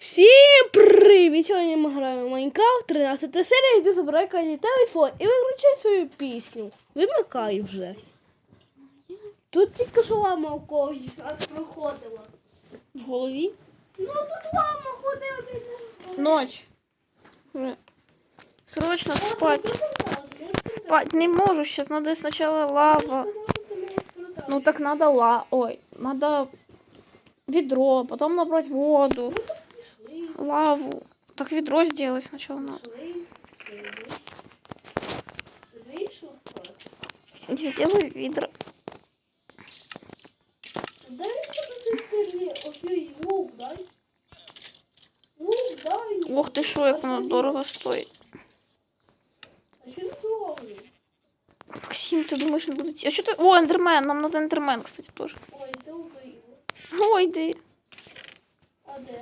Всім привіт! Сьогодні ми граємо в Майнкрафт, 13 серія, йди забирай Каті телефон і виключай свою пісню. Вимикай вже. Тут тільки що лама у когось аж проходила. В голові? Ну тут лама ходила. Ночь. Вже. Срочно спать. Спать не можу, сейчас надо сначала лава. Ну так надо ла... Ой, надо ведро, потом набрать воду, лаву. Так ведро сделать сначала надо. Вийшов спати. Я делаю ведро. Дай мені ось цей лук, дай. Лук дай. Ох ти що, як воно дорого стоїть. А що не зловлю? Максим, ти думаєш, не буде... ті- А що ти... О, ендермен, нам надо ендермен, кстати, теж. Ой, ти убив. Ой, йди. А де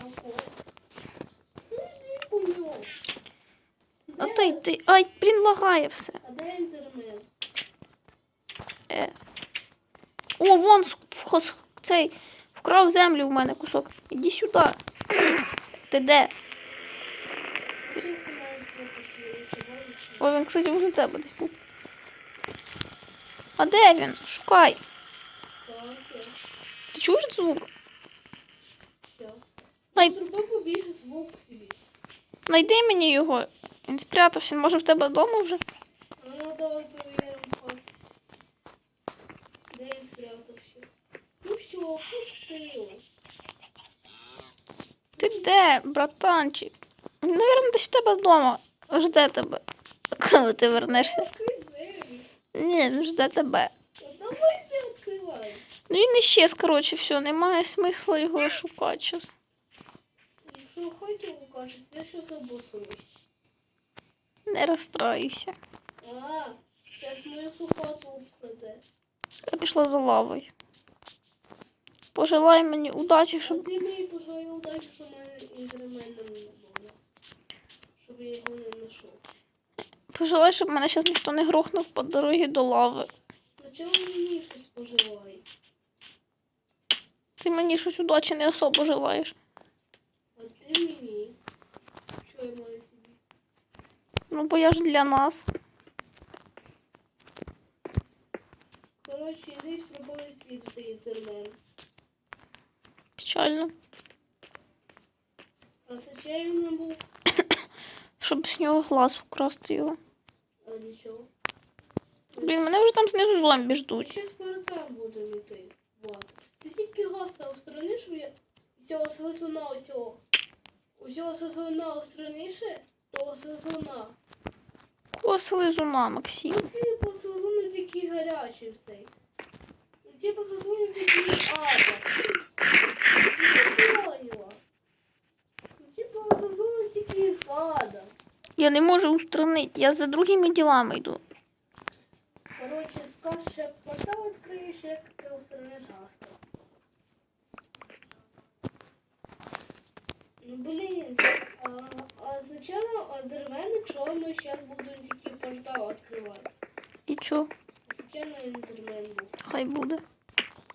А Де- ти. Ай, блін, лагає все. А де інтернет? Е. О, вон цей вкрав землю у мене кусок. Іди сюди. Ти де? О, він, кстати, возле тебе десь був. А де він? Шукай. Ти чуєш звук? Най... Найди мені його. Він спрятався. Може в тебе вдома вже? А ну давай перевіримо ход. Де він спрятався? Ну все, пустило. Ти де, братанчик? Він, Навірно, десь в тебе вдома. Жде тебе. Коли ти вернешся. Відкрий двері. Ні, він жде тебе. Та давай не відкривай. Ну він іщез, коротше, все, немає смисла його шукати зараз. Якщо хочете покажете, я щось обосуюсь. Не розстраюйся. А, зараз мою хату вкраде. Я пішла за лавою. Пожелай мені удачі, А щоб. ти мені пожелай удачі, що в мене інкрементом не було. Щоб я його не знайшов. Пожелай, щоб мене зараз ніхто не грохнув по дорозі до лави. Спочатку мені щось пожелай. Ти мені щось удачі не особо желаєш. А ти мені. Що я маю тобі? Ну, бо я ж для нас. Коротше, здесь пропали світ цей інтернет. Печально. А це чай він не був, Щоб з нього глаз вкрасти його. а нічого. Блін, мене вже там знизу зомбі ждуть. щось перед там будемо йти. Вот. Ти тільки газ став устраниш, я цього сезона оцього. Усього сезона устраніше, того сезона. Послизуна, Максим. Ну, Це не послизун, який гарячий цей. Ті послизун, який ада. Ті послизун, який з ада. Я не можу устранить, я за другими ділами йду. Короче, скажеш, як портал відкриєш, як ти устраниш астра. Ну блін, а, а звичайно, андермен, якщо ми зараз будемо тільки портал відкривати. І чо? Звичайно, ендермен був. Хай буде.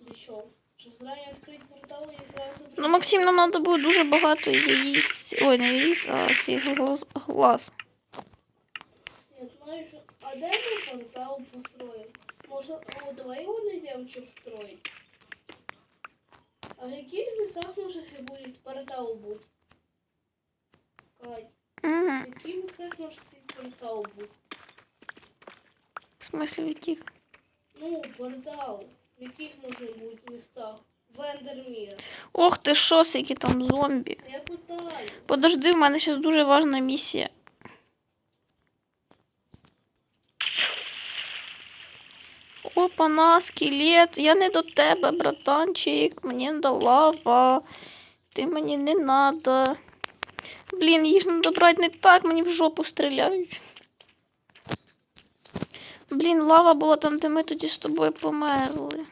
Для чого? Щоб зразу відкрити портал і зразу... Ну, Максим, нам треба буде дуже багато яїць. Ой, не яїць, а цих глаз. глаз. Я знаю, що... А де ми портал построїмо? Може, о, давай його знайдемо, щоб строїти. А в яких містах може буде портал бути? Кать, містах може цей портал? В смислі, в яких? Ну, портал. В яких може бути містах? В Ендермір. Ох ти що, які там зомбі. Я питаю. Подожди, в мене зараз дуже важна місія. Опа-на, скелет. Я не до тебе, братанчик. Мені не лава. Ти мені не надо. Блін, їх треба брати не так, мені в жопу стріляють. Блін, лава була там, де ми тоді з тобою померли.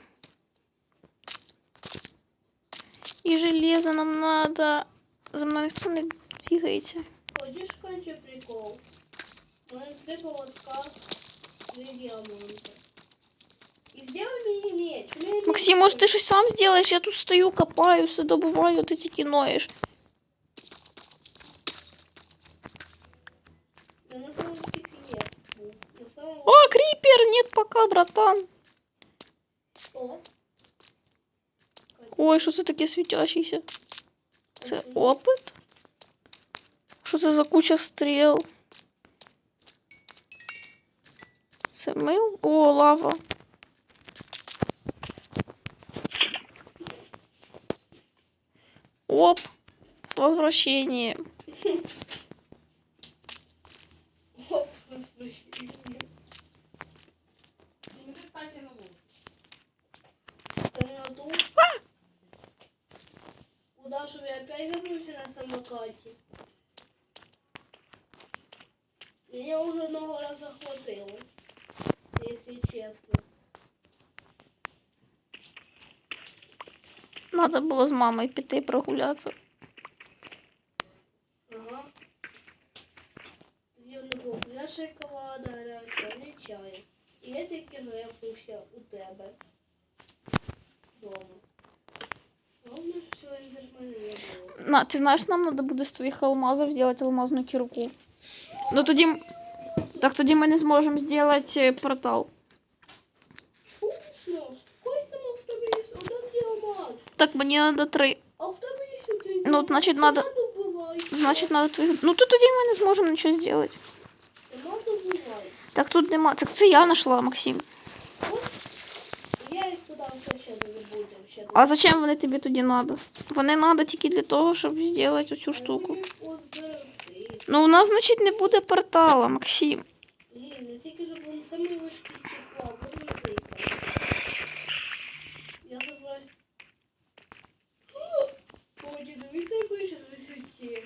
І железо нам надо. За мною ніхто не двигається. Хочеш, Катя, прикол? Мене треба лотка три діаманта. І сделай мені меч. У мене Максим, меч може ти щось сам зробиш? Я тут стою, копаю, все добуваю, а ти тільки ноєш. О, крипер! Нет пока, братан. Ой, що це таке світящийся? Це опит? Що це за куча стріл? Це мил? О, лава. Оп! С возвращением. Куда же я опять вернулся на самокате? Меня уже много раз захватило. Если честно. Надо було з мамою піти прогулятися. Ага. Тоді не було шоколада гаряча, не чаю. І я тільки репнувся у тебе. Дома. На, ти знаєш, нам треба буде з твоїх алмазів зробити алмазну кірку. Ну тоді. м- Так тоді ми не зможемо зробити е, портал. Чушно, сколько там в тебе є один діамант? Так мені треба три. А в тебе є один Ну, значить, Сама надо- добувай. Значить, треба твоїх. Ну то тоді ми не зможемо нічого зробити. Сама добувай. Так тут нема. Так це я знайшла, Максим. От. Я їх туди все ще не будемо. Ще А зачем вони тобі тоді треба? Вони треба тільки для того, щоб зробити оцю штуку. Ну, у нас, значить, не буде портала, Максим. Ні, не тільки щоб вони самі вишки стекла, подожди. Я забралась. Ой, дивись, на якої зараз висоті.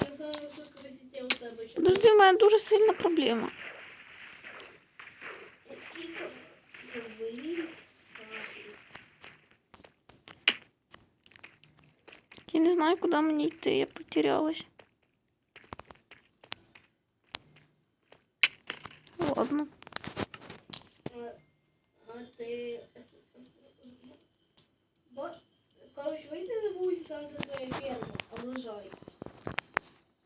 Я саме висока висоті у тебе ще. Подожди, у мене дуже сильна проблема. Я не знаю, куди мені йти, я потерялась. Ладно. А, а ти... Бо... Коротше, вийди на вулицю там, де твоя ферма, а урожай.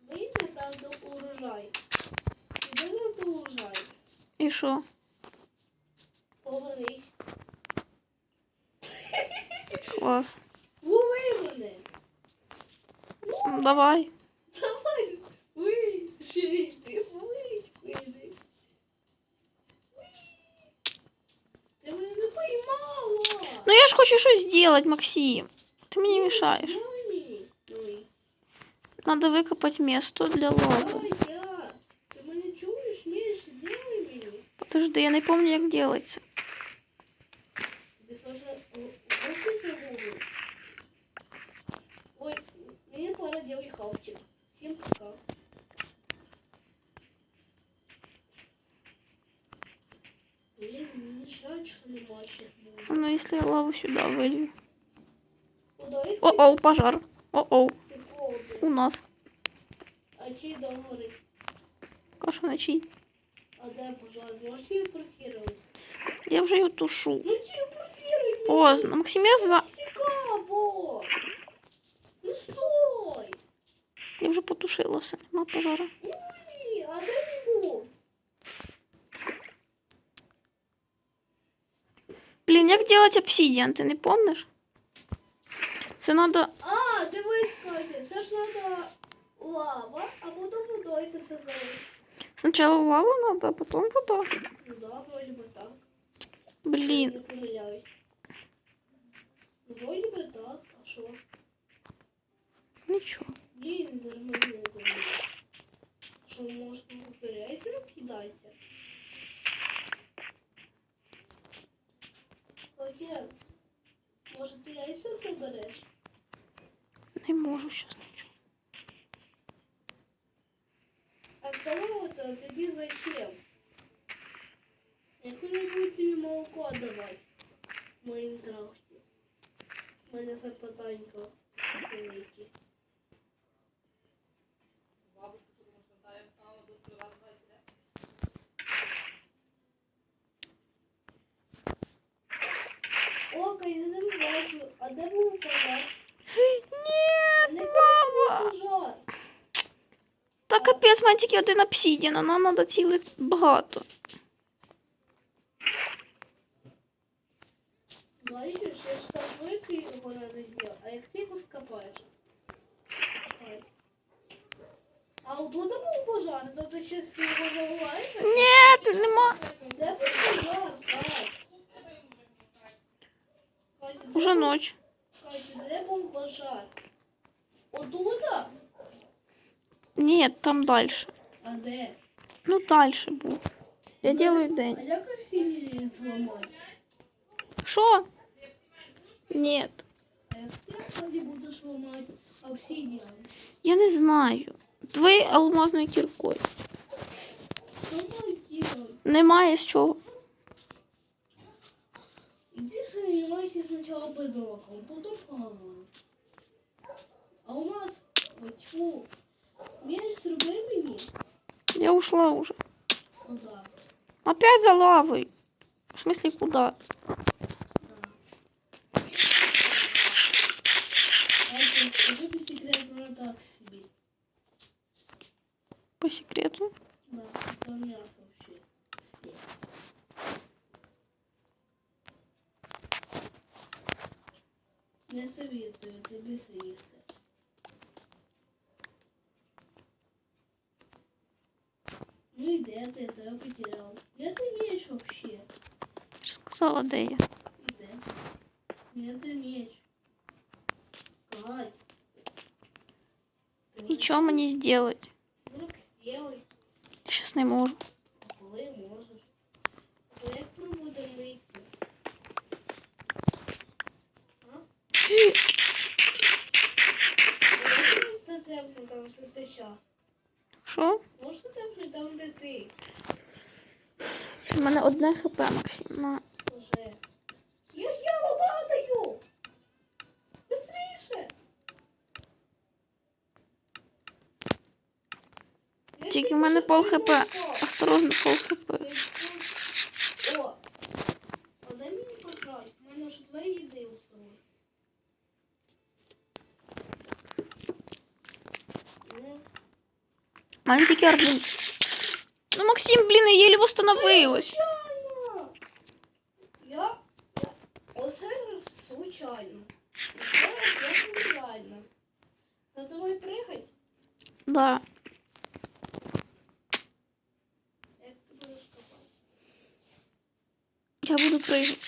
Вийди там, де урожай. Іди там, де урожай. І що? Повернись. Клас. Давай. Давай. Вийди. Вийди. Ти мене не поймала. Ну я ж хочу щось зробити, Максим. Ти мені мішаєш. Дай мені. Ой. Надо викопати місто для лави. Давай я. Ти мене чуєш? Ні, сделай мені. Подожди, я не пам'ятаю, як робиться. хавчик. Всім пока. Блін, мені жаль, що нема ще буде. Ну, якщо я лаву сюди вилью. Ударись О-оу, пожар. О-оу, ти холодно. у нас. А чий дом горить? Кашу на чий. А де пожар? Можеш телепортувати? Я вже його тушу. Ну телепортируй! Поздно. Максим, я за. все, нема пожара. Ні, а де він був? Блін, як робити обсидіан, ти не помниш? Це треба. А, дивись, Катя, це ж треба лава, а потім водою це все залить. Спочатку лава треба, а потім вода. Ну да, вроді би так. Блін. Не помиляюсь. Ну, вроді би так, а що? Нічого. Блін, нормально не Що де був пожар? Ні, А не лава. бачу пожар. Та капець, в мене тільки один обсідіан, а нам треба цілих багато. Бачиш, я ж так великий його не зробив, а як ти його скопаєш? Ой. А отут був пожар, то ти щось його заливаєш? Ні, нема. Де був пожар, Кать? Катя, де Уже був- ніч. Катя, де був пожар? Отута? Ні, там далі. А де? Ну, далі був. Я делаю А день. як всі її зламати? Що? Ні. А як ти тоді будеш ламати обсидіан? Я не знаю. Твоєю алмазною кіркою. Ламай діло. Немає з чого. Занимайся сначала бедроком, потом поговорим. А у нас, меч зроби мені Я ушла уже. куда? Опять за лавою. В смысле, куда? Скажи по секрету, ну так себе. По секрету. Да, это мясо вообще. Не советую, тобі съїсти. Ну и де ти? Тебе потерял. Где ты меч вообще? Я ж сказала, де я. Де? Где ты меч? Кать. І що мені зробити? Ну, сделай. Я щас не можу. Можна темно там, де ти щас? Що? Можна темно там, де ти? У мене одне хп, Максим. На. Уже. Я яму падаю! Быстріше! Тільки в мене пол хп. Осторожно, пол хп. У мене тільки арбуз. Ну, Максим, блін, я єлі восстановилась. случайно! Я... я... Оце раз случайно. Оце раз я случайно. За тобою пригать? Да. Як ти будеш копати? Я буду прыгать.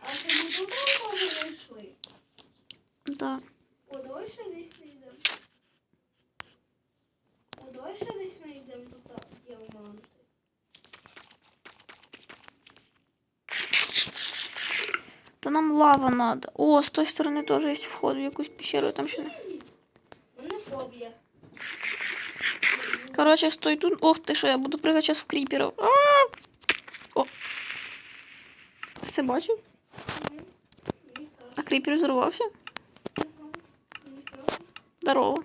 А ти не туди може знайшли? Да. О, давай ще десь давай ще десь знайдемо тут діаманти. Та нам лава надо. О, з тої сторони теж є вход в якусь пещеру. Там ще не. У мене фобія. Короче, стой тут. Ох ти що, я буду прыгати зараз в кріперів. А! О. Ти це бачив? Мгм. Мені страшно. А кріпер взорвався? Ага. Мені страшно. Здорово.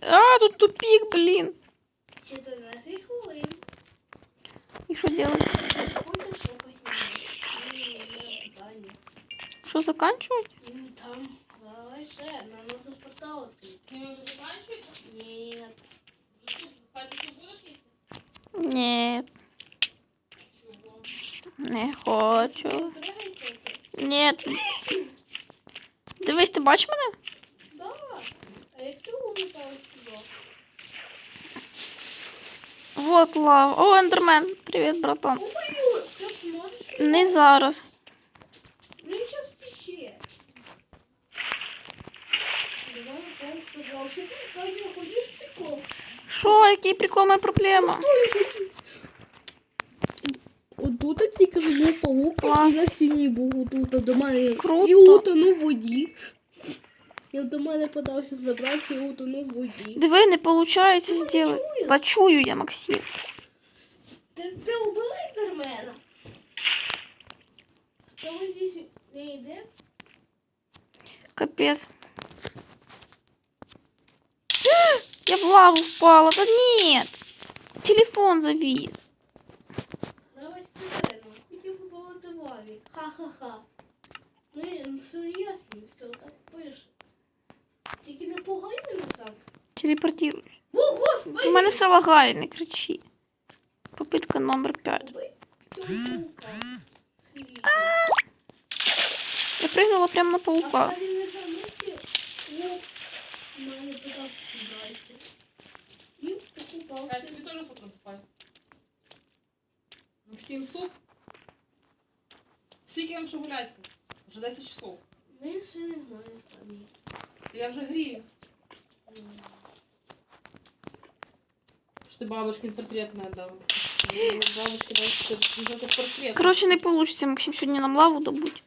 А, тут тупик, блін. 14 хвилин. І що робити? Хочеш шукати мене? Ні, є питання. Що заканчувати? Ну там, давай ще, нам надо ж портал відкрити. З ними вже закінчуєте? Ні. Вже тут, Катя, ти будеш їсти? Ні, Чого? не хочу. Пригайте. Ні. Дивись, ти бачиш мене? Да. А як ти улетаєш сюди? Вот лава. О, ендермен. Привіт, братан. Ой, ти зможеш? Не зараз. Ну сейчас пище. Давай паук собрался. Катя, хочешь прикол? Що, який прикол, моя проблема? Ой, паук, який Клас. на стіні був отут до мене. Круто. І утонув в воді. Я до мене подався забратися і утонув в воді. Диви, не виходить не зробити. чую. Та чую я, Максим. Ти, ти убила Ендермена? Що ви здесь не йде? Капец. Я в лаву впала. Да нет. Телефон завис. ну серйозно, все так пише. Тільки не пугай мене так. Телепортируюсь. О, господи! У мене все лагає, не кричи. Попитка номер 5. Убий цього паука. Свій. Я прыгнула прямо на А паука. кстати, не замітьте, о, у мене туди всібається. І Я покупався. тобі теж суп насипаю. Максим, суп. Скільки вам ще гулять? Вже 10 часов. Ми ще не знаємо самі. То я вже грію. Що ти бабушкин портрет не отдав, Бабушки, це портрет. Короче, не получится, Максим, сьогодні нам лаву добуть.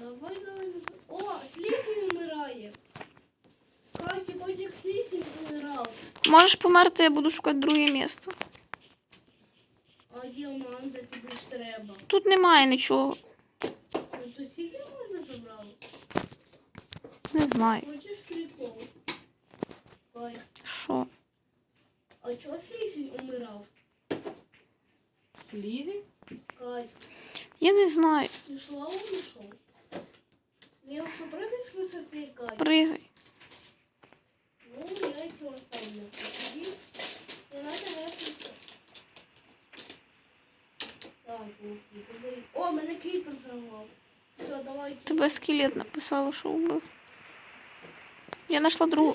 Давай, давай, давай. О, слизень умирає. Катя, котик слизень умирав. Можеш померти, я буду шукати друге місце. А діаманта тобі ж треба. Тут немає нічого. Ну, то сі діаманта забрав. Не знаю. Хочеш прикол? Що? а чого слизень умирав? Слізень? Кать, Я не знаю. лаву знайшов? Ну, я що прыгай з висоти, Кать? Пригай. Ну, он сам не посади. Не надо вешаться. Так. О, мене кріпер зламав. Все, давай. Тебе скелет написало, що вбив. Я знайшла Ти другу.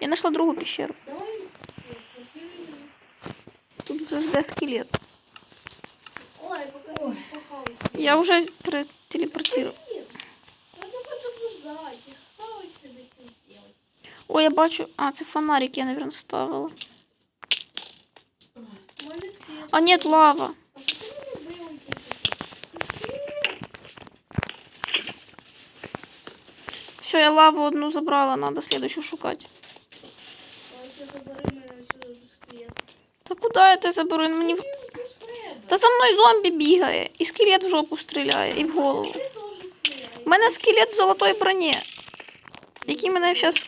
Я знайшла другу пещеру. Тут вже жде скелет. Я что делать. Ой, я бачу. А, це фонарик, я, наверное, ставила. А нет, лава. Все, я лаву одну забрала, надо следующую шукать. Та куди те заберу? Мені... Ти. Та за мною зомбі бігає, і скелет в жопу стріляє, і в голову. Ти. У мене скелет в золотої броні, який мене зараз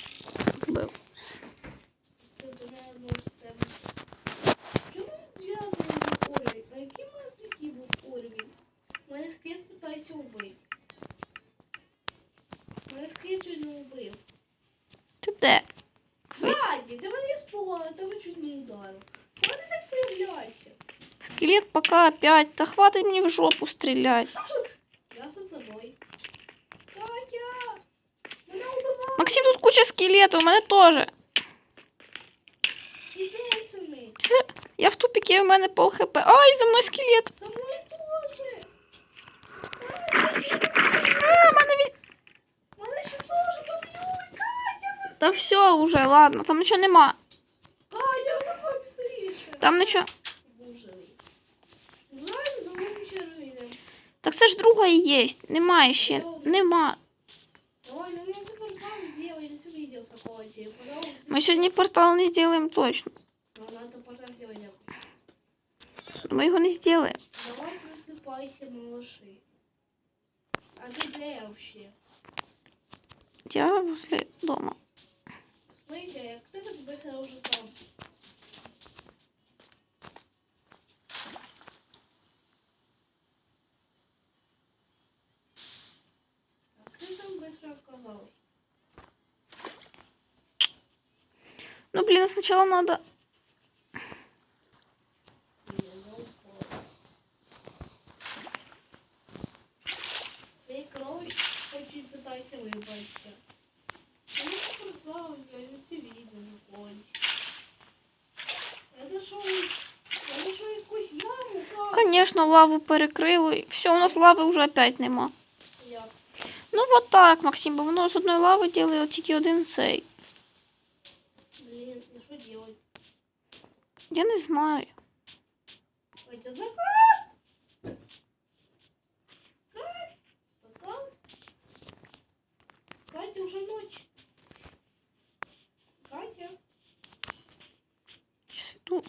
Скелет пока опять. Та хватить мені в жопу стріляти. Я за тобою. Катя! Мене убивають! Максим, тут куча скелетів, у мене теж. Іди самі! Я в тупіки, у мене пол хп. Ай, за мною скелет. За мною теж! А, в мене від... Мене ще теж поб'ють! Катя! Та все уже, ладно, там нічого нема. Катя, давай быстріше! Там нічого. Я не видел такого типа. Пожалуйста. Ми сьогодні портал не зробимо точно. Ну, надо портал сделать. Ми його не зробимо. Давай просыпайся, малыши. А ты где вообще? Я возле дома. Смотрите, а кто так быстро уже там? А быстро оказалась? Ну, блин, сначала надо... Не, я упала. Ты кровь очень пытайся выбраться. Я портал я не все видел, Коль. Это шо, это шо якусь яму, как? Конечно, лаву перекрило. Все, у нас лави вже опять нема. Як? Ну, вот так, Максим, бо воно з одної лави ділає тільки один цей. Блин, ну что делать? Я не знаю. Хоть Катя, закат! Кать! Закат! Катя, уже ночь. Катя. Сейчас иду.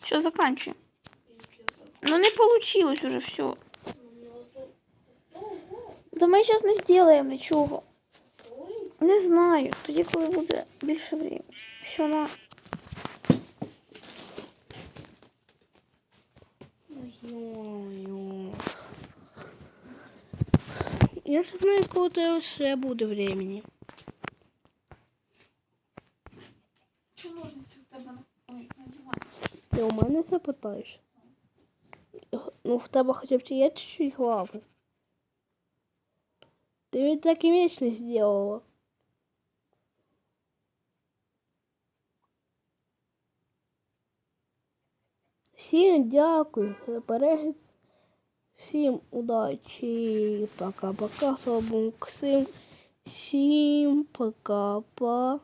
Все, заканчиваю. Не получилось уже все. Да ми зараз не зробимо нічого. Не знаю. Тоді, коли буде більше времени. Все на. Я ж знаю, коли тебе ще буде времени. Чи ножниці у тебе на дивані? Ти у мене запитаєш? Ну, в тебе хоча б є чуть-чуть глави. Ти ведь так і меч не сделала. Всім дякую за перегляд. Всім удачі. Пока-пока. Слава Богу, Всім пока-пока.